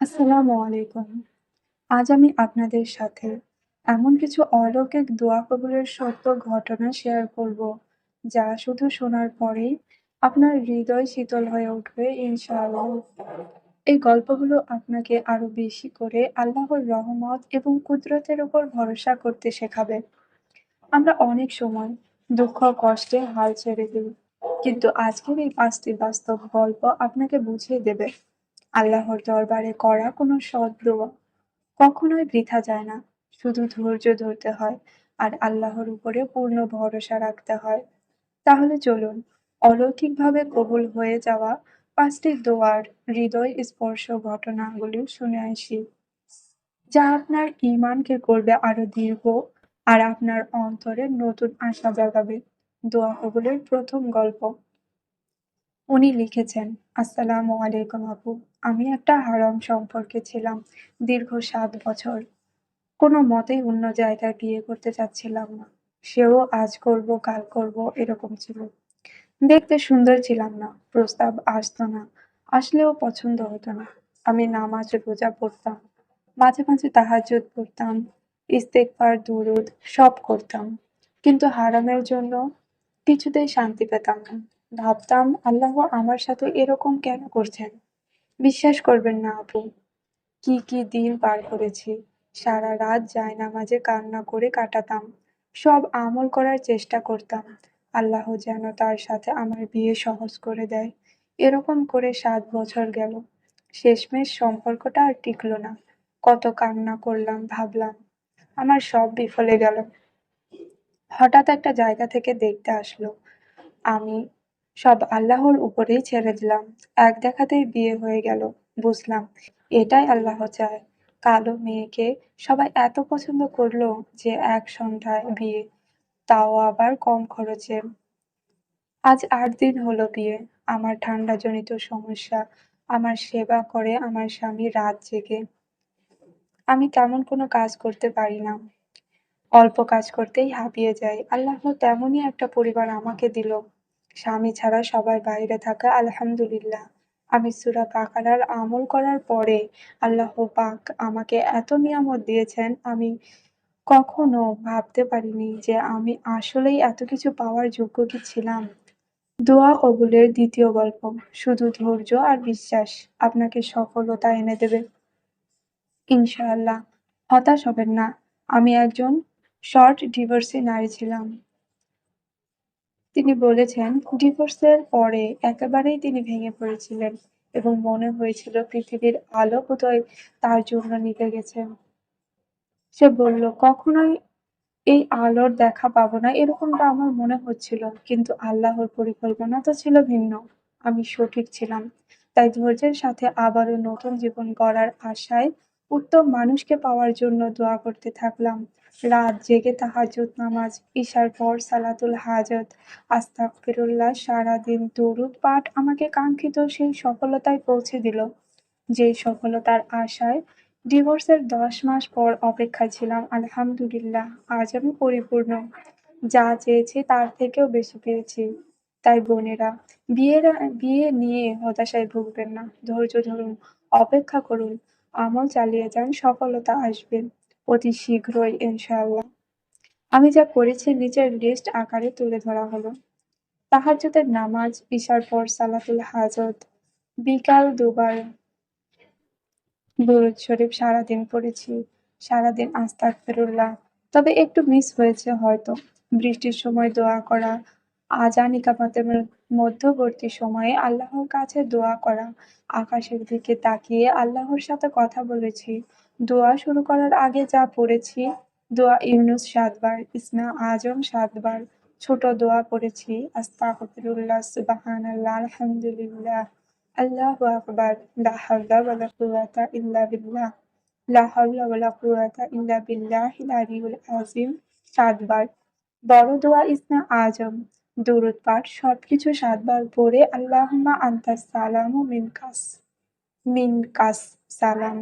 আসসালামু আলাইকুম। আজ আমি আপনাদের সাথে এমন কিছু অলৌকিক দোয়া কবুলের সত্য ঘটনা শেয়ার করব, যা শুধু শোনার পরেই আপনার হৃদয় শীতল হয়ে উঠবে ইনশাআল্লাহ। এই গল্পগুলো আপনাকে আরও বেশি করে আল্লাহর রহমত এবং কুদরতের উপর ভরসা করতে শেখাবে। আমরা অনেক সময় দুঃখ কষ্টে হাল ছেড়ে দিই, কিন্তু আজকের এই পাঁচটি বাস্তব গল্প আপনাকে বুঝিয়ে দেবে আল্লাহর দরবারে করা কোনো সৎ দোয়া কখনোই বৃথা যায় না। শুধু ধৈর্য ধরতে হয় আর আল্লাহর উপরে পূর্ণ ভরসা রাখতে হয়। তাহলে চলুন অলৌকিকভাবে কবুল হয়ে যাওয়া পাঁচটি দোয়ার হৃদয় স্পর্শ ঘটনাগুলি শুনে আসি, যা আপনার ইমানকে করবে আরও দীর্ঘ আর আপনার অন্তরে নতুন আশা জাগাবে। দোয়া কবুলের প্রথম গল্প উনি লিখেছেন, আসসালামু আলাইকুম আপু। আমি একটা হারাম সম্পর্কে ছিলাম দীর্ঘ সাত বছর। কোনো মতেই অন্য জায়গায় বিয়ে করতে চাচ্ছিলাম না। সেও আজ করব কাল করব এরকম ছিল। দেখতে সুন্দর ছিলাম না, প্রস্তাব আসতো না, আসলেও পছন্দ হতো না। আমি নামাজ রোজা পড়তাম, মাঝে মাঝে তাহাজ্জুদ পড়তাম, ইস্তেগফার দুরুদ সব করতাম, কিন্তু হারামের জন্য কিছুতেই শান্তি পেতাম না। ভাবতাম আল্লাহ আমার সাথে এরকম কেন করছেন? বিশ্বাস করবেন না আপু, কি কি দিন পার করেছি। সারা রাত জায়নামাজে কান্না করে কাটাতাম। সব আমল করার চেষ্টা করতাম। আল্লাহ যেন তার সাথে আমার বিয়ে সহজ করে দেয়। এরকম করে সাত বছর গেল। শেষমেশ সম্পর্কটা আর টিকলো না। কত কান্না করলাম, ভাবলাম আমার সব বিফলে গেল। হঠাৎ একটা জায়গা থেকে দেখতে আসলো। আমি সব আল্লাহর উপরেই ছেড়ে দিলাম। এক দেখাতেই বিয়ে হয়ে গেল। বুঝলাম এটাই আল্লাহ চায়। কালো মেয়েকে সবাই এত পছন্দ করল যে এক সন্ধ্যায় বিয়ে, তাও আবার কম খরচে। আজ আট দিন হলো বিয়ে। আমার ঠান্ডাজনিত সমস্যা, আমার সেবা করে আমার স্বামী রাত জেগে। আমি তেমন কোনো কাজ করতে পারি না। অল্প কাজ করতেই হাঁপিয়ে যাই। আল্লাহ তেমনই একটা পরিবার আমাকে দিল। স্বামী ছাড়া সবাই বাইরে থাকা, আলহামদুলিল্লাহ। আমি সূরা বাকারার আমল করার পরে আল্লাহ পাক আমাকে এত নিয়ামত দিয়েছেন, আমি কখনো ভাবতে পারিনি যে আমি আসলেই এত কিছু পাওয়ার যোগ্য কি ছিলাম। দোয়া কবুলের দ্বিতীয় গল্প, শুধু ধৈর্য আর বিশ্বাস আপনাকে সফলতা এনে দেবে ইনশাআল্লাহ, হতাশ হবেন না আমি একজন শর্ট ডিভোর্সি নারী ছিলাম তিনি বলেছেন, ডিভোর্সের পরে একেবারেই তিনি ভেঙে পড়েছিলেন এবং মনে হয়েছিল পৃথিবীর আলো বোধহয় তার জন্য নিভে গেছে। সে বলল, কখনোই এই আলোর দেখা পাবো না। এরকমটা আমার মনে হচ্ছিল, কিন্তু আল্লাহর পরিকল্পনা তো ছিল ভিন্ন। আমি সঠিক ছিলাম। তাই ধৈর্যের সাথে আবারও নতুন জীবন গড়ার আশায় উত্তম মানুষকে পাওয়ার জন্য দোয়া করতে থাকলাম। রাত জেগে তাহাজ্জুদ নামাজ, ঈশার পর সালাতুল হাজত, আস্তাগফিরুল্লাহ, সারাদিন দরুদ পাঠ আমাকে কাঙ্ক্ষিত সেই সফলতায় পৌঁছে দিল। যে সফলতার আশায় ডিভোর্সের দশ মাস পর অপেক্ষা ছিলাম, আলহামদুলিল্লাহ, আজ আমি পরিপূর্ণ। যা চেয়েছি তার থেকেও বেশি পেয়েছি। তাই বোনেরা বিয়ের বিয়ে নিয়ে হতাশায় ভুগবেন না। ধৈর্য ধরুন, অপেক্ষা করুন। আমল চালিয়ে যান, সফলতা আসবে। অতি শীঘ্রই, ইনশাআল্লাহ। আমি যা করেছি নিচের লিস্ট আকারে তুলে ধরা হলো। তাহাজ্জুদের নামাজ, ঈশার পর সালাতুল হাজত, বিকাল দুবার দুরুদ শরীফ সারাদিন পড়েছি, সারাদিন আস্তাগফিরুল্লাহ। তবে একটু মিস হয়েছে হয়তো। বৃষ্টির সময় দোয়া করা, আজান ইকামতের মধ্যবর্তী সময়ে আল্লাহর কাছে দোয়া করা, আকাশের দিকে তাকিয়ে আল্লাহর সাথে কথা বলেছি দোয়া শুরু করার আগে যা পড়েছি, দোয়া ইউনুস সাতবার ইসমা আজম সাতবার, ছোট দোয়া পড়েছি, আস্তাগফিরুল্লাহ, সুবহানাল্লাহ, আলহামদুলিল্লাহ, আল্লাহু আকবার, লা হাওলা ওয়ালা কুওয়াতা ইল্লা বিল্লাহ, লা হাওলা ওয়ালা কুওয়াতা ইল্লা বিল্লাহিল আলিয়্যিল আযীম সাতবার। বড় দোয়া ইসমে আজম, দরুদ পাঠ, সবকিছু সাতবার পড়ে আল্লাহুম্মা আনতাস সালাম মিনকাস মিনকাস সালাম।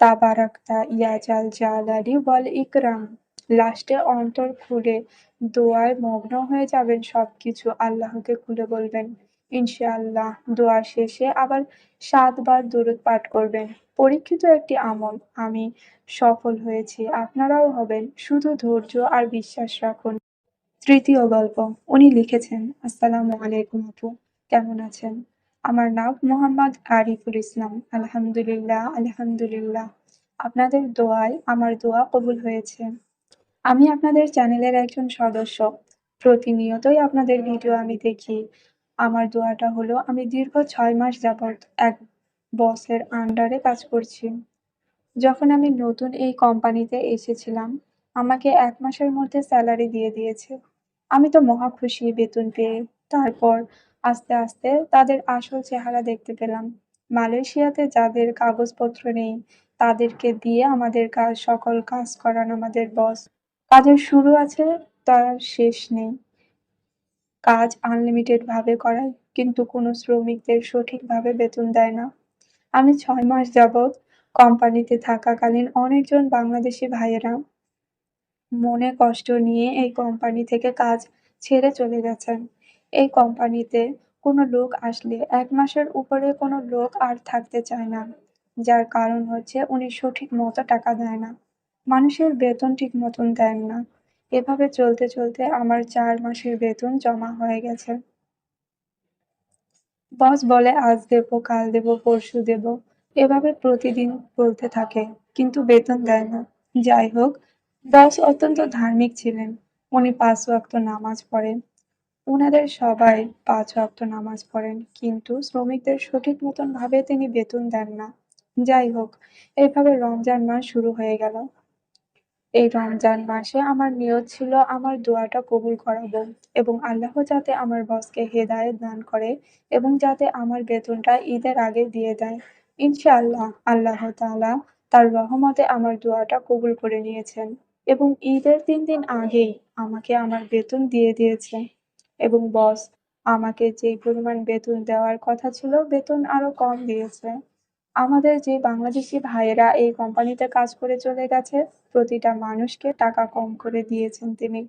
তাবারাকতা ইয়াজাল জালালি ওয়াল ইকরাম লাস্টে অন্তর খুলে দোয়ায় মগ্ন হয়ে যাবেন সবকিছু আল্লাহকে খুলে বলবেন ইনশাআল্লাহ দোয়া শেষে আবার ৭ বার দরুদ পাঠ করবেন। পরীক্ষিত একটি আমল। আমি সফল হয়েছি, আপনারাও হবেন। শুধু ধৈর্য আর বিশ্বাস রাখুন। তৃতীয় গল্প। উনি লিখেছেন, আসসালামু আলাইকুম আপু, কেমন আছেন? আমার নাম মোহাম্মদ আরিফুল ইসলাম। আলহামদুলিল্লাহ, আলহামদুলিল্লাহ। আপনাদের দোয়ায় আমার দোয়া কবুল হয়েছে। আমি আপনাদের চ্যানেলের একজন সদস্য। প্রতিনিয়তই আপনাদের ভিডিও আমি দেখি। আমার দোয়াটা হলো আমি দীর্ঘ ছয় মাস যাবৎ এক বসের আন্ডারে কাজ করছি। যখন আমি নতুন এই কোম্পানিতে এসেছিলাম, আমাকে এক মাসের মধ্যে স্যালারি দিয়ে দিয়েছে। আমি তো মহা খুশি বেতন পেয়ে। তারপর আস্তে, আস্তে তাদের আসল চেহারা দেখতে পেলাম। মালয়েশিয়াতে যাদের কাগজপত্র নেই, তাদেরকে দিয়ে আমাদের কাজ সকল কাজ করান আমাদের বস। কাজের শুরু আছে, তার শেষ নেই। কাজ আনলিমিটেড ভাবে করায়, কিন্তু কোনো শ্রমিকদের সঠিকভাবে বেতন দেয় না। আমি ছয় মাস যাবৎ কোম্পানিতে থাকাকালীন অনেকজন বাংলাদেশি ভাইয়েরা মনে কষ্ট নিয়ে এই কোম্পানি থেকে কাজ ছেড়ে চলে গেছেন। এই কোম্পানিতে কোনো লোক আসলে এক মাসের উপরে কোনো লোক আর থাকতে চায় না। যার কারণ হচ্ছে উনি সঠিক মতো টাকা দেয় না। মানুষের বেতন ঠিক মতন দেন না। এভাবে চলতে, চলতে আমার চার মাসের বেতন জমা হয়ে গেছে। বস বলে আজ দেব, কাল দেব, পরশু দেব। এভাবে প্রতিদিন বলতে থাকে, কিন্তু বেতন দেয় না। যাই হোক, বস অত্যন্ত ধার্মিক ছিলেন। উনি পাঁচ ওয়াক্ত নামাজ পড়েন। উনাদের সবাই ৫ ওয়াক্ত নামাজ পড়েন, কিন্তু শ্রমিকদের সঠিক মতন ভাবে তিনি বেতন দেন না। যাই হোক, এভাবে রমজান মাস শুরু হয়ে গেল। এই রমজান মাসে আমার নিয়ত ছিল আমার দোয়াটা কবুল করাবো এবং আল্লাহ যাতে আমার বসকে হেদায়েত দান করে এবং যাতে আমার বেতনটা ঈদের আগে দিয়ে দেয়। ইনশাআল্লাহ আল্লাহ তাআলা তার রহমতে আমার দোয়াটা কবুল করে নিয়েছেন এবং ঈদের তিন দিন আগেই আমাকে আমার বেতন দিয়ে দিয়েছে এবং বস আমাকে যেই পরিমাণ বেতন দেওয়ার কথা ছিল, বেতন আরও কম দিয়েছে। আমাদের যে বাংলাদেশি ভাইয়েরা এই কোম্পানিতে কাজ করে চলে গেছে, প্রতিটা মানুষকে টাকা কম করে দিয়েছেন তিনি।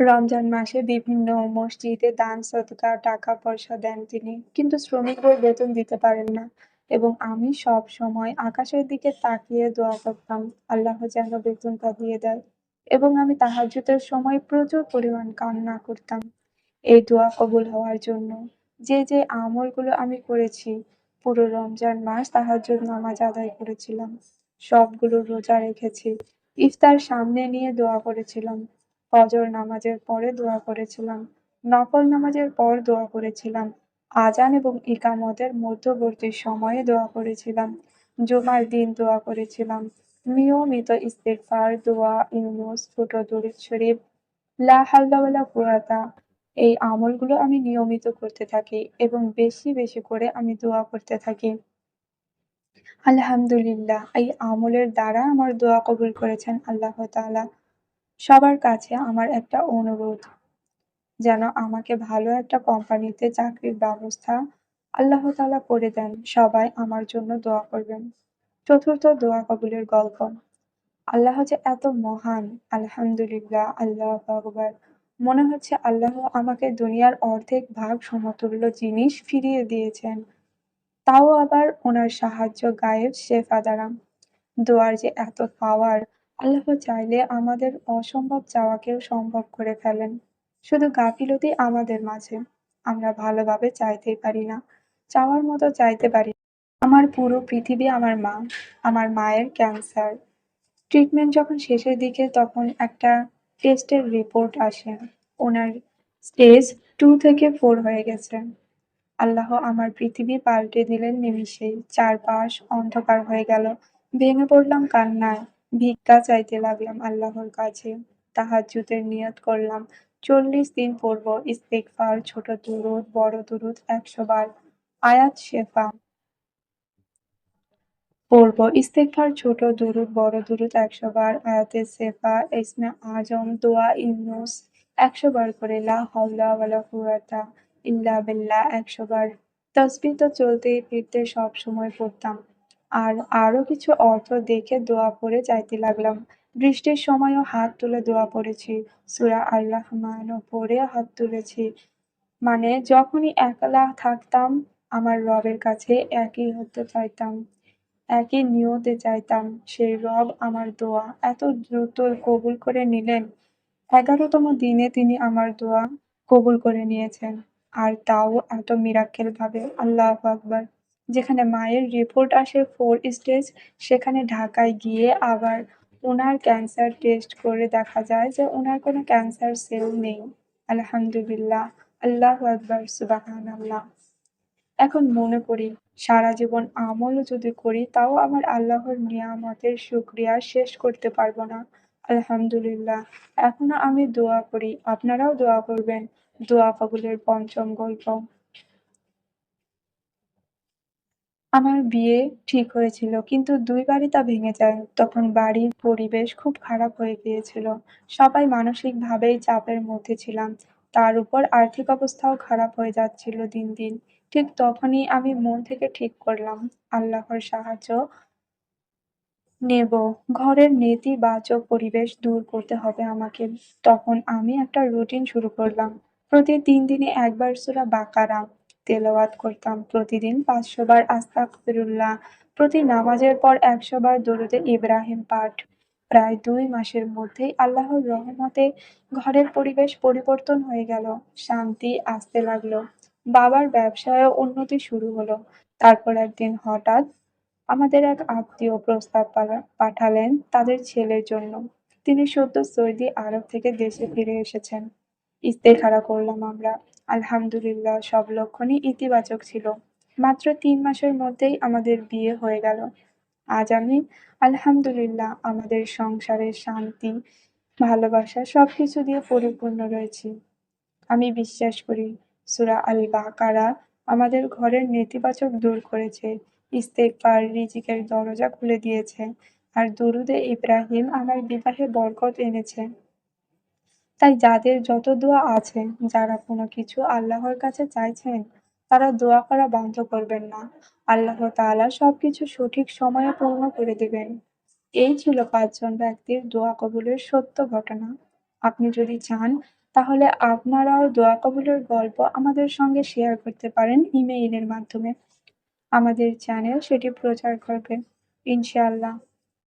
রমজান মাসে বিভিন্ন মসজিদে দান সদকা টাকা-পয়সা দেন তিনি। কিন্তু শ্রমিকদের বেতন দিতে পারেন না এবং আমি সবসময় আকাশের দিকে তাকিয়ে দোয়া করতাম, আল্লাহ যেন বেতনটা দিয়ে দেয় এবং আমি তাহাজ্জুদের সময় প্রচুর পরিমাণ কান্না করতাম এই দোয়া কবুল হওয়ার জন্য। যে, যে আমলগুলো আমি করেছি, পুরো রমজান মাস তাহাজ্জুদ নামাজ আদায় করেছিলাম। সবগুলো রোজা রেখেছি। ইফতার সামনে নিয়ে দোয়া করেছিলাম। ফজর নামাজের পরে দোয়া করেছিলাম। নফল নামাজের পর দোয়া করেছিলাম। আজান এবং ইকামতের মধ্যবর্তী সময়ে দোয়া করেছিলাম। জুমার দিন দোয়া করেছিলাম। নিয়মিত ইস্তেগফার, দোয়া, ইউনুস, ছোট দরুদ শরীফ, লা ওয়ালা এই আমলগুলো আমি নিয়মিত করতে থাকি এবং বেশি, বেশি করে আমি দোয়া করতে থাকি। আলহামদুলিল্লাহ এই আমলের দ্বারা আমার দোয়া কবুল করেছেন আল্লাহ তাআলা। সবার কাছে আমার একটা অনুরোধ, যেন আমাকে ভালো একটা কোম্পানিতে চাকরির ব্যবস্থা আল্লাহ তাআলা করে দেন। সবাই আমার জন্য দোয়া করবেন। চতুর্থ দোয়া কবুলের গল্প। আল্লাহ যে এত মহান, আলহামদুলিল্লাহ, আল্লাহ আকবার। মনে হচ্ছে আল্লাহ আমাকে দুনিয়ার অর্ধেক ভাগ সমতুল্য জিনিস ফিরিয়ে দিয়েছেন। তাও আবার ওনার সাহায্য গায়েব শেফা দ্বারা। দোয়ার যে এত পাওয়ার, আল্লাহ চাইলে আমাদের অসম্ভব চাওয়াকেও সম্ভব করে ফেলেন। শুধু গাফিলতি আমাদের মাঝে। আমরা ভালোভাবে চাইতেই পারি না। চাওয়ার মতো চাইতে পারি আমার পুরো পৃথিবী আমার মা। আমার মায়ের ক্যান্সার। ট্রিটমেন্ট যখন শেষের দিকে তখন একটা টেস্টের রিপোর্ট আসে। ওনার স্টেজ টু থেকে ফোর হয়ে গেছে। আল্লাহ আমার পৃথিবী পাল্টে দিলেন নিমিষেই। চারপাশ অন্ধকার হয়ে গেল। ভেঙে পড়লাম কান্নায়। ভিক্ষা চাইতে লাগলাম আল্লাহর কাছে। তাহাজ্জুদের নিয়ত করলাম। ৪০ দিন পড়ব ইস্তেগফার, ছোট দুরূদ, বড় দুরূদ ১০০ বার। আয়াত শেফা পড়ব ইস্তেগফার, ছোট দুরূদ, বড় দুরূদ ১০০ বার। আয়াতে শেফা, ইসমে আজম, দোয়া ইউনুস ১০০ বার করে লা হাওলা ওয়ালা কুওয়াতা ইল্লা ১০০ বার। তাসবিহ তো চলতেই ফিরতে সবসময় পড়তাম। আর আরও কিছু অর্থ দেখে দোয়া পড়ে চাইতে লাগলাম। বৃষ্টির সময়ও হাত তুলে দোয়া পড়েছি। সূরা আর রহমানও পড়ে হাত তুলেছি। মানে যখনই একলা থাকতাম আমার রবের কাছে একই হতে চাইতাম। একই নিয়তে চাইতাম। সেই রব আমার দোয়া এত দ্রুত কবুল করে নিলেন। ১১ তম দিনে তিনি আমার দোয়া কবুল করে নিয়েছেন। আর তাও এত মিরাক্কেল ভাবে। আল্লাহ আকবার! যেখানে মায়ের রিপোর্ট আসে ফোর স্টেজ সেখানে ঢাকায় গিয়ে আবার ওনার ক্যান্সার টেস্ট করে দেখা যায় যে ওনার কোনো ক্যান্সার সেল নেই। আলহামদুলিল্লাহ, আল্লাহ আকবর আকবার, সুবহানাল্লাহ। এখন মনে করি সারা জীবন আমলও যদি করি তাও আমার আল্লাহর নিয়ামতের শুকরিয়া শেষ করতে পারব না। আলহামদুলিল্লাহ। এখনও আমি দোয়া করি, আপনারাও দোয়া করবেন। দোয়া কবুলের পঞ্চম গল্প। আমার বিয়ে ঠিক হয়েছিল কিন্তু ২ বারই তা ভেঙে যায়। তখন বাড়ির পরিবেশ খুব খারাপ হয়ে গিয়েছিল। সবাই মানসিকভাবেই চাপের মধ্যে ছিলাম। তার উপর আর্থিক অবস্থাও খারাপ হয়ে যাচ্ছিল দিন, দিন। ঠিক তখনই আমি মন থেকে ঠিক করলাম, আল্লাহর সাহায্য নেব। ঘরের নেতিবাচক পরিবেশ দূর করতে হবে আমাকে। তখন আমি একটা রুটিন শুরু করলাম। প্রতি ৩ দিনে একবার সুরা বাকারা তেলাওয়াত করতাম। প্রতিদিন ৫০০ বার আস্তাগফিরুল্লাহ, প্রতি নামাজের পর ১০০ বার দরুদে ইব্রাহিম পাঠ। প্রায় দুই মাসের মধ্যেই আল্লাহর রহমতে ঘরের পরিবেশ পরিবর্তন হয়ে গেল। শান্তি আসতে লাগল। বাবার ব্যবসায় উন্নতি শুরু হলো। তারপর একদিন হঠাৎ আমাদের এক আত্মীয় প্রস্তাব পাঠালেন তাদের ছেলের জন্য। তিনি সদ্য সৌদি আরব থেকে দেশে ফিরে এসেছেন। ইস্তেখারা করলাম আমরা। আলহামদুলিল্লাহ সব লক্ষণই ইতিবাচক ছিল। মাত্র তিন মাসের মধ্যেই আমাদের বিয়ে হয়ে গেল। আজ আমি আলহামদুলিল্লাহ আমাদের সংসারের শান্তি, ভালোবাসা সবকিছু দিয়ে পরিপূর্ণ রয়েছি। আমি বিশ্বাস করি সূরা আল বাকারা আমাদের ঘরের নেতিবাচক দূর করেছে। ইস্তেগফার রিজিকের দরজা খুলে দিয়েছে। আর দরুদে ইব্রাহিম আমার বিবাহে বরকত এনেছে। তাই যাদের যত দোয়া আছে, যারা কোনো কিছু আল্লাহর কাছে চাইছেন, তারা দোয়া করা বন্ধ করবেন না। আল্লাহ তাআলা সবকিছু সঠিক সময়ে পূর্ণ করে দিবেন। এই ছিল পাঁচজন ব্যক্তির দোয়া কবুলের সত্য ঘটনা। আপনি যদি চান তাহলে আপনারাও দোয়া কবুলের গল্প আমাদের সঙ্গে শেয়ার করতে পারেন ইমেইলের মাধ্যমে। আমাদের চ্যানেল সেটি প্রচার করবে। ইনশাআল্লাহ।